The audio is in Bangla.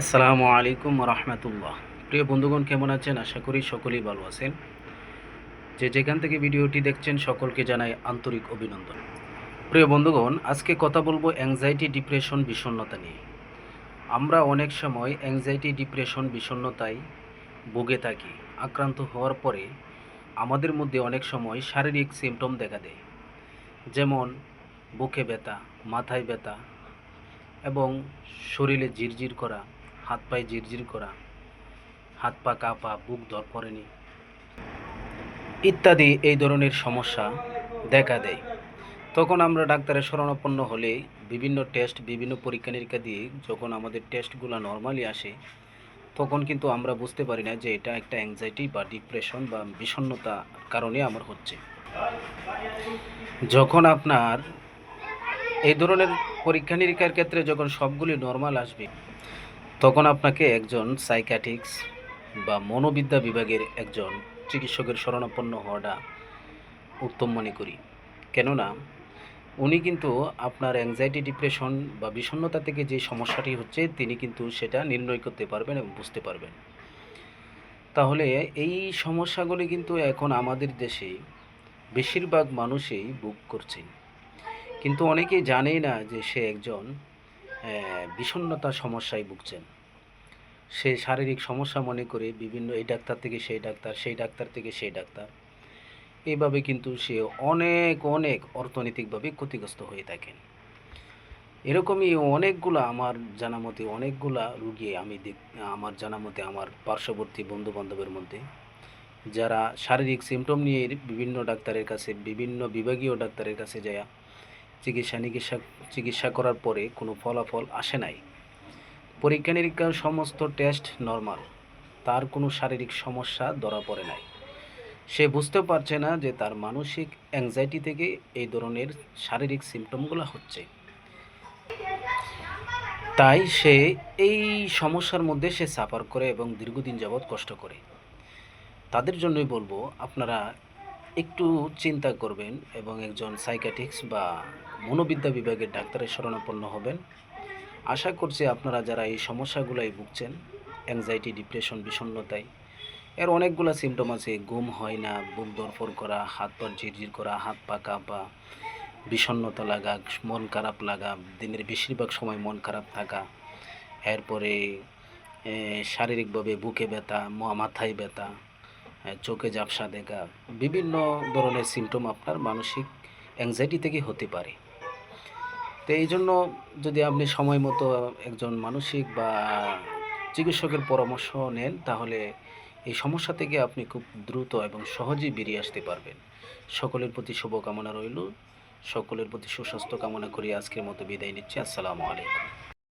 আসসালামু আলাইকুম রহমতুল্লাহ। প্রিয় বন্ধুগণ, কেমন আছেন? আশা করি সকলেই ভালো আছেন। যে যেখান থেকে ভিডিওটি দেখছেন, সকলকে জানাই আন্তরিক অভিনন্দন। প্রিয় বন্ধুগণ, আজকে কথা বলব অ্যাংজাইটি ডিপ্রেশন বিষণ্ণতা নিয়ে। আমরা অনেক সময় অ্যাংজাইটি ডিপ্রেশন বিষণ্ণতায় ভুগে থাকি। আক্রান্ত হওয়ার পরে আমাদের মধ্যে অনেক সময় শারীরিক সিমটম দেখা দেয়। যেমন বুকে ব্যথা, মাথায় ব্যথা এবং শরীরে জিরজির করা হাত পায়ে জিরজির করা, হাত পা কাঁপা, বুক ধর করেনি ইত্যাদি এই ধরনের সমস্যা দেখা দেয়। তখন আমরা ডাক্তারের শরণাপন্ন হলে বিভিন্ন টেস্ট, বিভিন্ন পরীক্ষা নিরীক্ষা দিয়ে যখন আমাদের টেস্টগুলো নর্মালি আসে, তখন কিন্তু আমরা বুঝতে পারি না যে এটা একটা অ্যাংজাইটি বা ডিপ্রেশন বা বিষণ্ণতা কারণে আমার হচ্ছে। যখন আপনার এই ধরনের পরীক্ষা নিরীক্ষার ক্ষেত্রে যখন সবগুলি নর্মাল আসবে তখন আপনাকে একজন সাইকাটিক্স বা মনোবিদ্যা বিভাগের একজন চিকিৎসকের শরণাপন্ন হওয়াটা উত্তম মনে করি। কেননা, উনি কিন্তু আপনার অ্যাংজাইটি ডিপ্রেশন বা বিষণ্ণতা থেকে যে সমস্যাটি হচ্ছে, তিনি কিন্তু সেটা নির্ণয় করতে পারবেন এবং বুঝতে পারবেন। তাহলে এই সমস্যাগুলি কিন্তু এখন আমাদের দেশে বেশিরভাগ মানুষই বুক করছে কিন্তু অনেকেই জানেই না যে সে একজন আহ, বিষণ্ণতার সমস্যায় ভুগছেন। সে শারীরিক সমস্যা মনে করে বিভিন্ন এই ডাক্তার থেকে সেই ডাক্তার সেই ডাক্তার থেকে সেই ডাক্তার। এইভাবে কিন্তু সে অনেক অনেক অর্থনৈতিকভাবে ক্ষতিগ্রস্ত হয়ে থাকেন। এরকমই অনেকগুলা আমার জানা মতে অনেকগুলা রুগী আমি আমার জানা মতে আমার পার্শ্ববর্তী বন্ধু বান্ধবের মধ্যে যারা শারীরিক সিমটম নিয়ে বিভিন্ন ডাক্তারের কাছে বিভিন্ন বিভাগীয় ডাক্তারের কাছে যায় চিকিৎসা নিকিৎসা চিকিৎসা করার পরে কোনো ফলাফল আসে নাই। পরীক্ষা নিরীক্ষার সমস্ত টেস্ট নর্মাল, তার কোনো শারীরিক সমস্যা ধরা পড়ে নাই। সে বুঝতে পারছে না যে তার মানসিক অ্যাংজাইটি থেকে এই ধরনের শারীরিক সিমটমগুলো হচ্ছে। তাই সে এই সমস্যার মধ্যে সে সাফার করে এবং দীর্ঘদিন যাবৎ কষ্ট করে। তাদের জন্যই বলব, আপনারা একটু চিন্তা করবেন এবং একজন সাইকাটিক্স বা মনোবিদ্যা বিভাগের ডাক্তারের শরণাপন্ন হবেন। আশা করছি আপনারা যারা এই সমস্যাগুলোয় ভুগছেন অ্যাংজাইটি ডিপ্রেশন বিষণ্ণতায়, এর অনেকগুলো সিমটম আছে। ঘুম হয় না, বুক দরফর করা, হাত পা ঝিরঝির করা, হাত পা কাঁপা, বিষণ্ণতা লাগা, মন খারাপ লাগা, দিনের বেশিরভাগ সময় মন খারাপ থাকা, এরপরে শারীরিকভাবে বুকে ব্যথা মাথায় ব্যথা চোখে ঝাপসা দেখা, বিভিন্ন ধরনের সিমটম আপনার মানসিক অ্যাংজাইটি থেকে হতে পারে। তো এই জন্য যদি আপনি সময় মতো একজন মানসিক বা চিকিৎসকের পরামর্শ নেন, তাহলে এই সমস্যা থেকে আপনি খুব দ্রুত এবং সহজেই বেরিয়ে আসতে পারবেন। সকলের প্রতি শুভকামনা রইল। সকলের প্রতি সুস্বাস্থ্য কামনা করি আজকের মতো বিদায় নিচ্ছি। আসসালামু আলাইকুম।